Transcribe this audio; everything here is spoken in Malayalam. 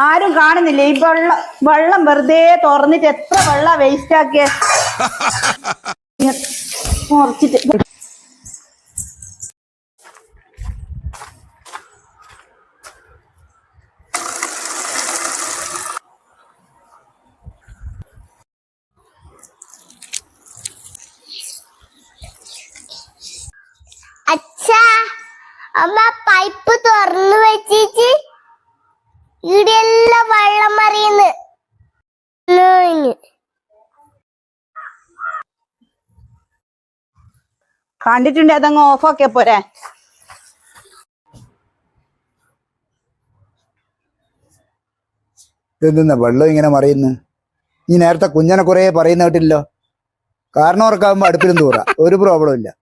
ആരും കാണുന്നില്ല? ഈ വെള്ളം വെള്ളം വെറുതെ തുറന്നിട്ട് എത്ര വെള്ളം വേസ്റ്റ് ആക്കിയ? അച്ഛാ അമ്മ പൈപ്പ് തുറന്നു വെച്ചിട്ട് ഇവിടെയെല്ലാം വെള്ളം മറിയുന്നു ഉം. കണ്ടിട്ടുണ്ട് അതങ്ങ് ഓഫാക്കിയ പോരെ. വെള്ളം ഇങ്ങനെ മറിയുന്നു? നീ നേരത്തെ കുഞ്ഞനെ കുറേ പറയുന്ന കേട്ടില്ലോ കാരണം ഓർക്കാവുമ്പോ അടുപ്പിലും തൂറ. ഒരു പ്രോബ്ലം ഇല്ല.